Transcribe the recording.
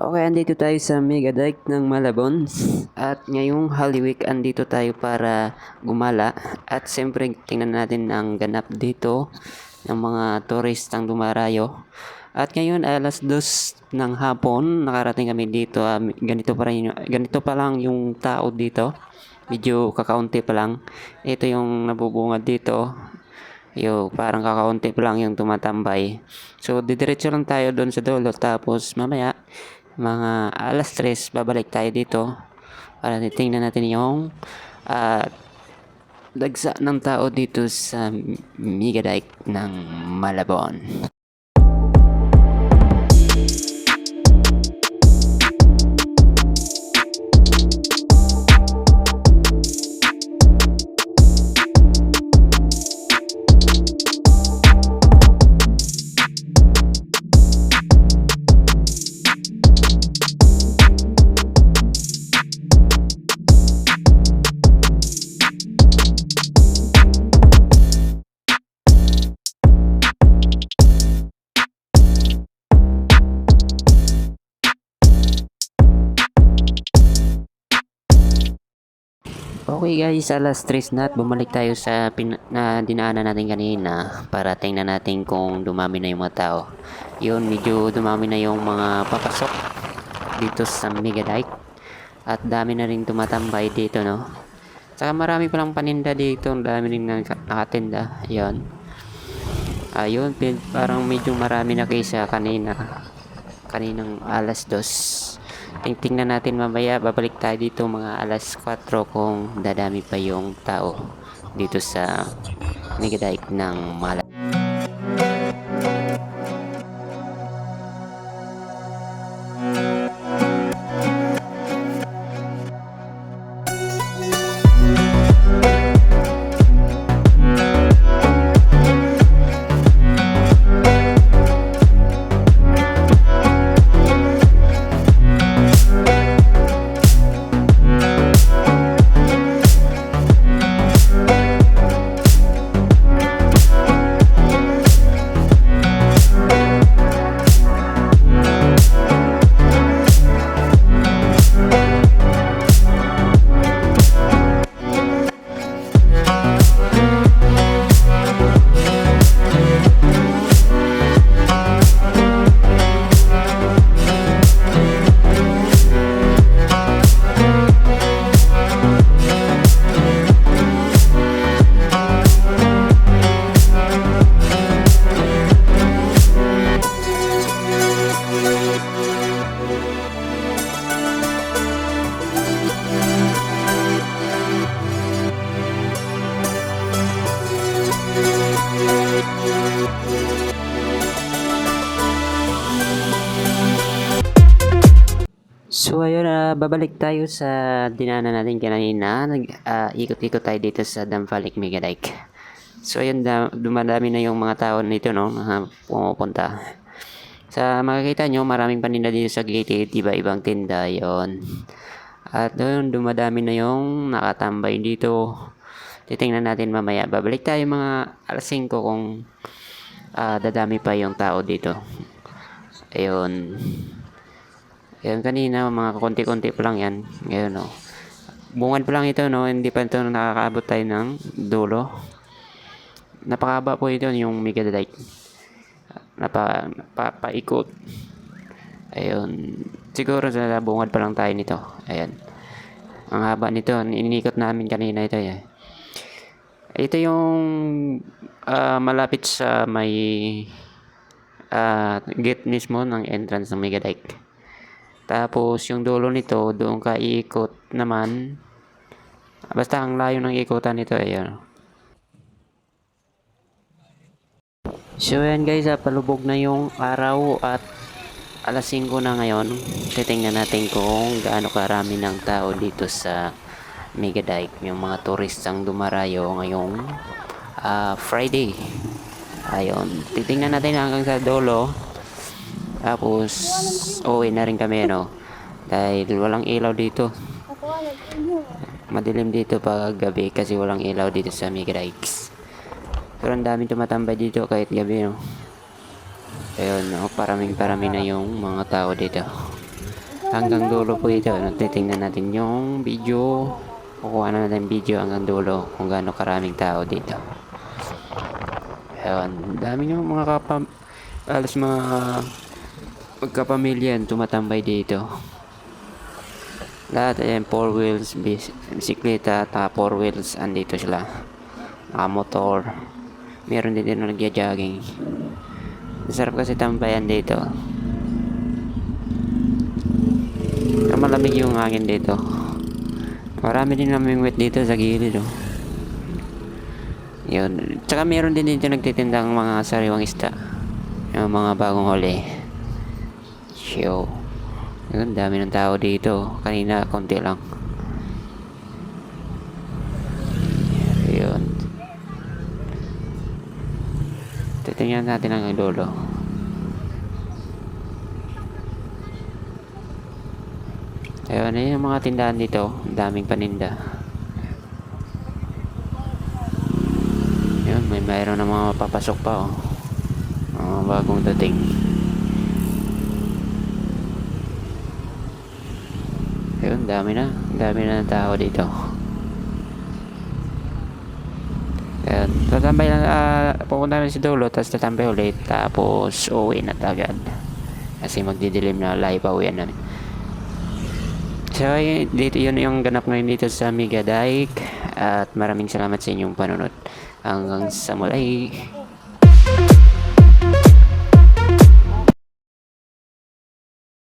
Okay, andito tayo sa Mega Dike ng Malabon. At ngayong Holy Week, andito tayo para gumala. At siyempre, tingnan natin ang ganap dito ng mga turistang dumarayo. At ngayon, alas dos ng hapon, nakarating kami dito. Ah, ganito, pa rin, ganito pa lang yung tao dito. Medyo kakaunti pa lang. Ito yung nabubungad dito. Yo, parang kakaunti pa lang yung tumatambay. So, didiretso lang tayo doon sa dulo. Tapos, mamaya, mga alas 3, babalik tayo dito. Para titingnan natin yung ah, dagsa ng tao dito sa Migadike ng Malabon. Okay guys, alas 3 na at bumalik tayo sa pin- na dinaanan natin kanina para tingnan natin kung dumami na yung mga tao. Yun, medyo dumami na yung mga papasok dito sa Megadike. At dami na rin tumatambay dito, no? Saka marami palang paninda dito, ang dami rin naka- nakatinda. Yun. Ayun, pin- parang medyo marami na kaysa kanina. Kaninang alas 2. Tingnan natin mamaya, babalik tayo dito mga alas 4 kung dadami pa yung tao dito sa Megadike ng Mala. So ayun, ah, babalik tayo sa dinaanan natin kanina. Nag, ah, ikot-ikot tayo dito sa Damphalik Megadike. So ayun, da- dumadami na yung mga tao nito, no? Na pumupunta. Sa makikita nyo, maraming paninda dito sa gilid, iba ibang tinda, yon. At doon, dumadami na yung nakatambay dito. Titingnan natin mamaya. Babalik tayo mga alas 5 kung ah, dadami pa yung tao dito. Ayun. Yan kanina, mga konti-konti pa lang yan. Ngayon, no. Bungad pa lang ito, no. Hindi pa ito nakakaabot tayo ng dulo. Napakaba po ito yung Megadite. Napa, napa, paikot. Ayun. Siguro sa bungad pa lang tayo nito. Ayan. Ang haba nito. Inikot namin kanina ito, eh. Ito yung ah, malapit sa may ah, gate mismo ng entrance ng Megadike. Tapos yung dulo nito, doon ka iikot naman. Basta ang layo ng ikutan nito, ayun. So yan guys, ah, palubog na yung araw at alas 5 na ngayon. Titingnan natin kung gaano karami ng tao dito sa Megadike. Yung mga turistang dumarayo ngayong ah, Friday. Ayun, titingnan natin hanggang sa dulo. Tapos, uwi na rin kami, no? Dahil walang ilaw dito. Madilim dito pag gabi kasi walang ilaw dito sa Migrikes. Pero ang daming tumatambay dito kahit gabi, no? Ayun, no? Paraming parami na yung mga tao dito. hanggang dulo po ito. Ano, titingnan natin yung video. Kukuha na natin video hanggang dulo kung gaano karaming tao dito. Ayun, dami nyo mga kapam... Alas mga magkapamilya tumatambay dito. Lahat ayan, four wheels, bis bisikleta, ta four wheels, andito sila. Naka-motor. Meron din din nagja-jogging. Masarap kasi tambayan dito. Malamig yung hangin dito. Marami din naming wet dito sa gilid oh. Yun. Tsaka meron din dito nagtitindang mga sariwang isda. Yung mga bagong huli. Show. Yun, dami ng tao dito. Kanina, konti lang. Yun. Titingnan natin ang dulo. Ayun, ayun yung mga tindahan dito. Ang daming paninda. Yun, may mayroon na mga papasok pa oh. Mga bagong dating. Ayun, dami na. Dami na ng tao dito. Ayun, tatambay na, ah, pupunta na si Dulo, tapos tatambay ulit, tapos uwi na agad. Kasi magdidilim na live pauwian namin. So, ayun, dito yun yung ganap ngayon dito sa Miga Dike. At maraming salamat sa inyong panunod. Hanggang sa muli.